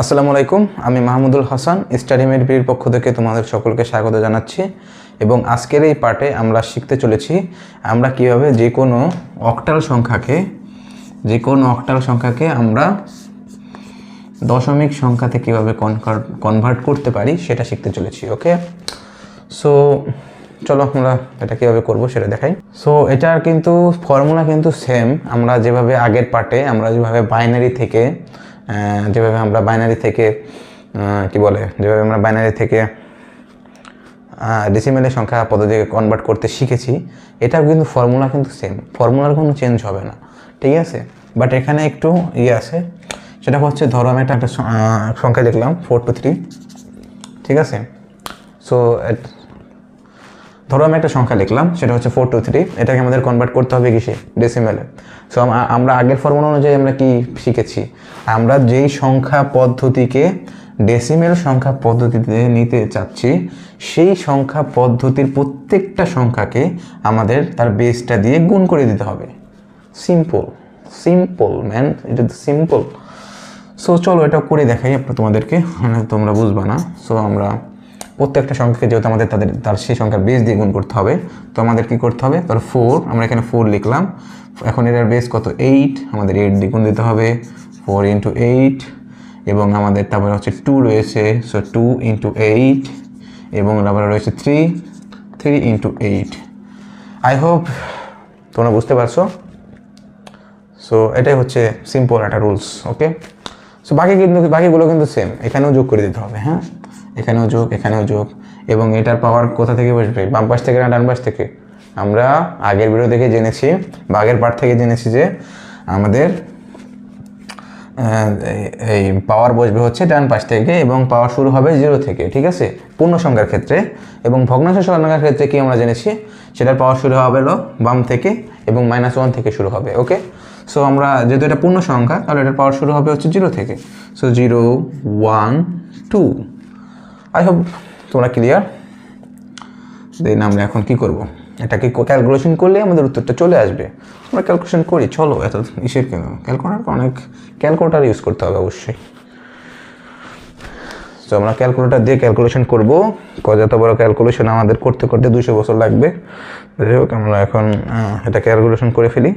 আসসালামু আলাইকুম, আমি মাহমুদুল হাসান স্টাডি মেডবির পক্ষ থেকে তোমাদের সকলকে স্বাগত জানাচ্ছি। এবং আজকের এই পার্টে আমরা শিখতে চলেছি, আমরা কীভাবে যে কোনো অক্টাল সংখ্যাকে, যে কোনো অক্টাল সংখ্যাকে আমরা দশমিক সংখ্যাতে কীভাবে কনভার্ট করতে পারি, সেটা শিখতে চলেছি, ওকে? সো চলো আমরা এটা কীভাবে করব সেটা দেখাই। সো এটার কিন্তু ফর্মুলা কিন্তু সেম আমরা যেভাবে আগের পার্টে আমরা যেভাবে বাইনারি থেকে যেভাবে আমরা বাইনারি থেকে কি বলে, যেভাবে আমরা বাইনারি থেকে ডেসিমেলের সংখ্যা পদ্ধতিকে কনভার্ট করতে শিখেছি, এটাও কিন্তু ফর্মুলা কিন্তু সেম ফর্মুলার কোনো চেঞ্জ হবে না। ঠিক আছে? বাট এখানে একটু ইয়ে আছে। সেটা হচ্ছে, ধরো আমি একটা সংখ্যা লিখলাম ফোর টু থ্রি ঠিক আছে? সো ধরো আমি একটা সংখ্যা লিখলাম, সেটা হচ্ছে ফোর টু থ্রি এটাকে আমাদের কনভার্ট করতে হবে কিসে? ডেসিমেলে সো আমরা আগের ফর্মুলা অনুযায়ী আমরা কি শিখেছি? আমরা যেই সংখ্যা পদ্ধতিকে ডেসিমেল সংখ্যা পদ্ধতিতে নিতে চাচ্ছি, সেই সংখ্যা পদ্ধতির প্রত্যেকটা সংখ্যাকে আমাদের তার বেসটা দিয়ে গুণ করে দিতে হবে। সিম্পল সিম্পল ম্যান এটা সিম্পল সো চলো এটা করে দেখাই, আপনার তোমাদেরকে মানে তোমরা বুঝবা না। সো আমরা প্রত্যেকটা সংখ্যাকে যেহেতু আমাদের তাদের, তার সেই সংখ্যার বেস দিয়ে গুণ করতে হবে, তো আমাদের কি করতে হবে? ধর ফোর আমরা এখানে ফোর লিখলাম। এখন এটার বেস কত? এইট আমাদের এইট দিয়ে গুণ দিতে হবে। ফোর ইন্টু এইট এবং আমাদের তারপরে হচ্ছে টু রয়েছে। সো টু ইন্টু এইট এবং তারপরে রয়েছে three three into eight I hope তোমরা বুঝতে পারছ। সো এটাই হচ্ছে সিম্পল একটা রুলস ওকে সো বাকি কিন্তু, বাকিগুলো কিন্তু সেম এখানেও যোগ করে দিতে হবে হ্যাঁ? এখানেও যোগ এখানেও যোগ। এবং এটার পাওয়ার কোথা থেকে বসবে? বাম পাশ থেকে না ডান পাশ থেকে? আমরা আগের ভিডিও থেকে জেনেছি, বা আগের পার্ট থেকে জেনেছি যে আমাদের এই- পাওয়ার বসবে হচ্ছে ডান পাশ থেকে এবং পাওয়ার শুরু হবে জিরো থেকে, ঠিক আছে? পূর্ণ সংখ্যার ক্ষেত্রে। এবং ভগ্নাংশ সংখ্যার ক্ষেত্রে কি আমরা জেনেছি? সেটার পাওয়ার শুরু হবে হলো বাম থেকে এবং মাইনাস ওয়ান থেকে শুরু হবে ওকে সো আমরা যেহেতু এটা পূর্ণ সংখ্যা, তাহলে এটার পাওয়ার শুরু হবে হচ্ছে জিরো থেকে। So zero one two I hope তোমরা ক্লিয়ার দেন আমরা এখন কি করব? এটাকে ক্যালকুলেশন করলে আমাদের উত্তরটা চলে আসবে। আমরা ক্যালকুলেশন করি, চলো, এত ইসের কেন? ক্যালকুলেটার অনেক ক্যালকুলেটার ইউজ করতে হবে অবশ্যই। তো আমরা ক্যালকুলেটার দিয়ে ক্যালকুলেশন করব। যত বড় ক্যালকুলেশন আমাদের করতে করতে দুশো বছর লাগবে। যাই হোক, আমরা এখন এটা ক্যালকুলেশন করে ফেলি।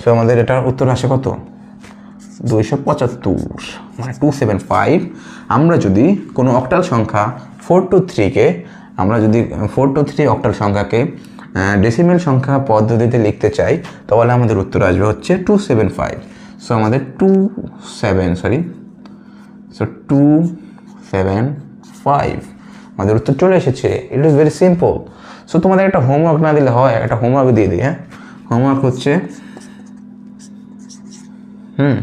সো আমাদের এটার উত্তর আসে কত? দুইশো পঁচাত্তর মানে টু সেভেন ফাইভ আমরা যদি কোনো অক্টাল সংখ্যা ফোর টু থ্রিকে আমরা যদি ফোর টু থ্রি অক্টাল সংখ্যাকে ডেসিমেল সংখ্যা পদ্ধতিতে লিখতে চাই, তাহলে আমাদের উত্তর আসবে হচ্ছে টু সেভেন ফাইভ সো আমাদের two seven sorry so two seven five আমাদের উত্তর চলে এসেছে it is very simple so তোমাদের একটা হোমওয়ার্ক না দিলে হয়, একটা হোমওয়ার্ক দিয়ে দিই হ্যাঁ? হোমওয়ার্ক হচ্ছে, হুম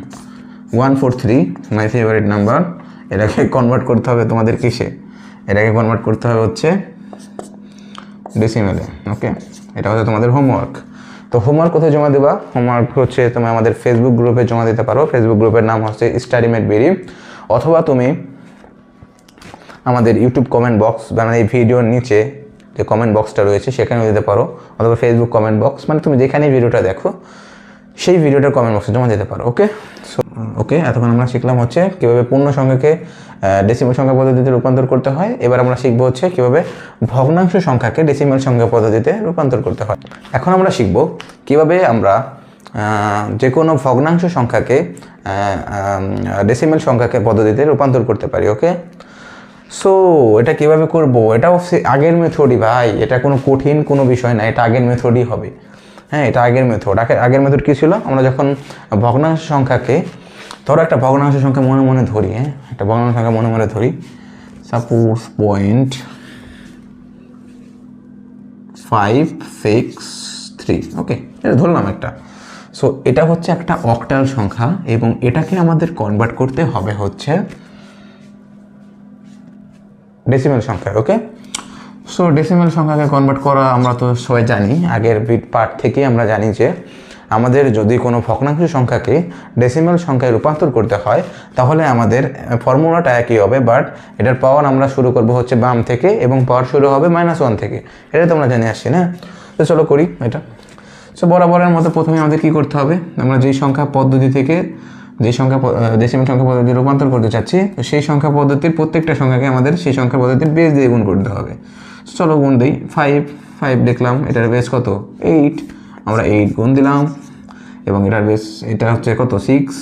one four three my favourite number এটাকে কনভার্ট করতে হবে তোমাদের কিসে? এটাকে কনভার্ট করতে হবে হচ্ছে ডেসিমেলে ওকে এটা হচ্ছে তোমাদের হোমওয়ার্ক তো হোমওয়ার্ক কোথায় জমা দেবা? হোমওয়ার্ক হচ্ছে তুমি আমাদের ফেসবুক গ্রুপে জমা দিতে পারো। ফেসবুক গ্রুপের নাম হচ্ছে স্টাডিমেট বেরি অথবা তুমি আমাদের ইউটিউব কমেন্ট বক্স মানে এই ভিডিওর নিচে যে কমেন্ট বক্সটা রয়েছে, সেখানেও দিতে পারো। অথবা ফেসবুক কমেন্ট বক্স মানে তুমি যেখানে ভিডিওটা দেখো, সেই ভিডিওটার কমেন্ট বক্সে জমা দিতে পারো ওকে ওকে এতক্ষণ আমরা শিখলাম হচ্ছে কীভাবে পূর্ণ সংখ্যাকে ডেসিমেল সংখ্যা পদ্ধতিতে রূপান্তর করতে হয়। এবার আমরা শিখব হচ্ছে কীভাবে ভগ্নাংশ সংখ্যাকে ডেসিমেল সংখ্যা পদ্ধতিতে রূপান্তর করতে হয়। এখন আমরা শিখব কীভাবে আমরা যে কোনো ভগ্নাংশ সংখ্যাকে ডেসিমেল সংখ্যাকে পদ্ধতিতে রূপান্তর করতে পারি ওকে সো এটা কীভাবে করব? এটাও আগের মেথডই ভাই। এটা কোনো কঠিন কোনো বিষয় না, এটা আগের মেথডই হবে। হ্যাঁ এটা আগের মেথড আগের মেথড কী ছিল? আমরা যখন ভগ্নাংশ সংখ্যাকে ধরো একটা ভগ্নাংশ সংখ্যা মনে মনে ধরি হ্যাঁ? একটা ভগ্নাংশ সংখ্যা মনে মনে ধরি। Suppose point five six three okay এটা ধরলাম একটা। সো এটা হচ্ছে একটা অক্টাল সংখ্যা এবং এটাকে আমাদের কনভার্ট করতে হবে হচ্ছে ডেসিমেল সংখ্যা ওকে সো ডেসিমেল সংখ্যাকে কনভার্ট করা আমরা তো সবাই জানি। আগের বিট পার্ট থেকে আমরা জানি যে আমাদের যদি কোনো ভগ্নাংশ সংখ্যাকে ডেসিমেল সংখ্যায় রূপান্তর করতে হয়, তাহলে আমাদের ফর্মুলাটা একই হবে বাট এটার পাওয়ার আমরা শুরু করব হচ্ছে বাম থেকে এবং পাওয়ার শুরু হবে মাইনাস ওয়ান থেকে। এটা তো আমরা জেনে আসছি না তো চলো করি এটা। সো বরাবরের মতো প্রথমে আমাদের কী করতে হবে? আমরা যেই সংখ্যা পদ্ধতি থেকে যে সংখ্যা ডেসিমেল সংখ্যা পদ্ধতি রূপান্তর করতে চাচ্ছি তো সেই সংখ্যা পদ্ধতির প্রত্যেকটা সংখ্যাকে আমাদের সেই সংখ্যা পদ্ধতির বেস দিয়ে গুণ করতে হবে। চলো গুণ দিই। ফাইভ ফাইভ লিখলাম এটার বেস কত? এইট আমরা এইট গুণ দিলাম, এবং এটার বেস এটা হচ্ছে কত? সিক্স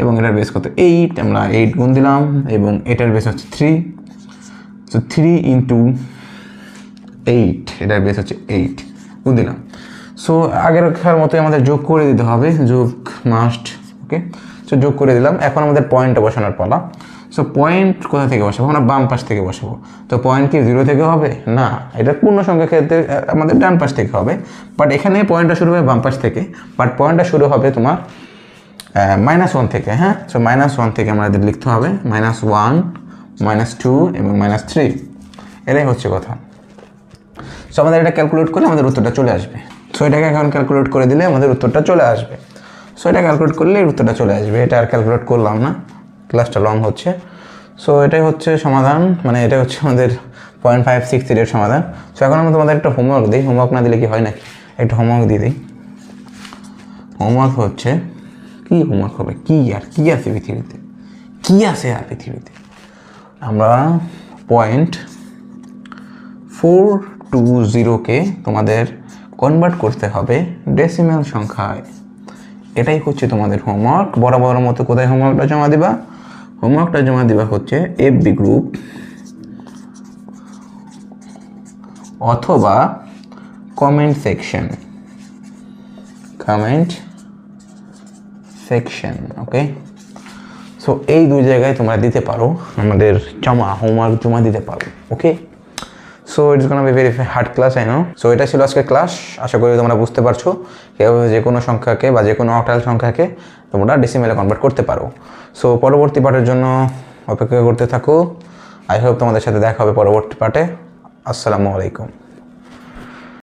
এবং এটার বেস কত? এইট আমরা এইট গুণ দিলাম, এবং এটার বেস হচ্ছে থ্রি তো থ্রি ইন্টু এইট এটার বেস হচ্ছে এইট গুণ দিলাম। সো আগের খার মতোই আমাদের যোগ করে দিতে হবে, যোগ মাস্ট ওকে সো যোগ করে দিলাম, এখন আমাদের পয়েন্টটা বসানোর পালা। সো পয়েন্ট কোথা থেকে বসাবো? আমরা বাম পাশ থেকে বসাবো। তো পয়েন্ট কি জিরো থেকে হবে? না, এটা পূর্ণ সংখ্যা ক্ষেত্রে আমাদের ডান পাশ থেকে হবে। বাট এখানে পয়েন্টটা শুরু হবে বাম পাশ থেকে। বাট পয়েন্টটা শুরু হবে তোমার মাইনাস ওয়ান থেকে হ্যাঁ? সো মাইনাস ওয়ান থেকে আমাদের লিখতে হবে। মাইনাস ওয়ান মাইনাস টু এবং মাইনাস থ্রি এটাই হচ্ছে কথা। সো আমাদের এটা ক্যালকুলেট করলে আমাদের উত্তরটা চলে আসবে। সো এটাকে এখন ক্যালকুলেট করে দিলে আমাদের উত্তরটা চলে আসবে। সো এটা ক্যালকুলেট করলে উত্তরটা চলে আসবে। এটা আর ক্যালকুলেট করলাম না। ক্লাসটা লং হচ্ছে। সো এটাই হচ্ছে সমাধান মানে এটা হচ্ছে আমাদের পয়েন্ট ফাইভ সিক্স থ্রির সমাধান। সো এখন আমি তোমাদের একটা হোমওয়ার্ক দিই। হোমওয়ার্ক না দিলে কি হয় নাকি? একটা হোমওয়ার্ক দিয়ে দিই। হোমওয়ার্ক হচ্ছে, কি হোমওয়ার্ক হবে? কি আর কি আছে পৃথিবীতে? কি আছে আর পৃথিবীতে? আমরা পয়েন্ট ফোর টু জিরোকে তোমাদের কনভার্ট করতে হবে ডেসিমেল সংখ্যায়। এটাই হচ্ছে তোমাদের হোমওয়ার্ক বরাবর মতো কোথায় হোমওয়ার্কটা জমা দিবা? হোমওয়ার্কটা জমা দেওয়া হচ্ছে এফ বি গ্রুপ অথবা comment section comment section okay so এই দুই জায়গায় তোমরা দিতে পারো, আমাদের জমা, হোমওয়ার্ক জমা দিতে পারো okay so it's gonna be very hard class I know so এটা ছিল আজকের ক্লাস আশা করি তোমরা বুঝতে পারছ কীভাবে যে কোনো সংখ্যাকে বা যে কোনো অটাল সংখ্যাকে তোমরা ডেসিমেলে কনভার্ট করতে পারো। সো পরবর্তী পাঠের জন্য অপেক্ষা করতে থাকো। আই হোপ তোমাদের সাথে দেখা হবে পরবর্তী পাঠে। আসসালামু আলাইকুম।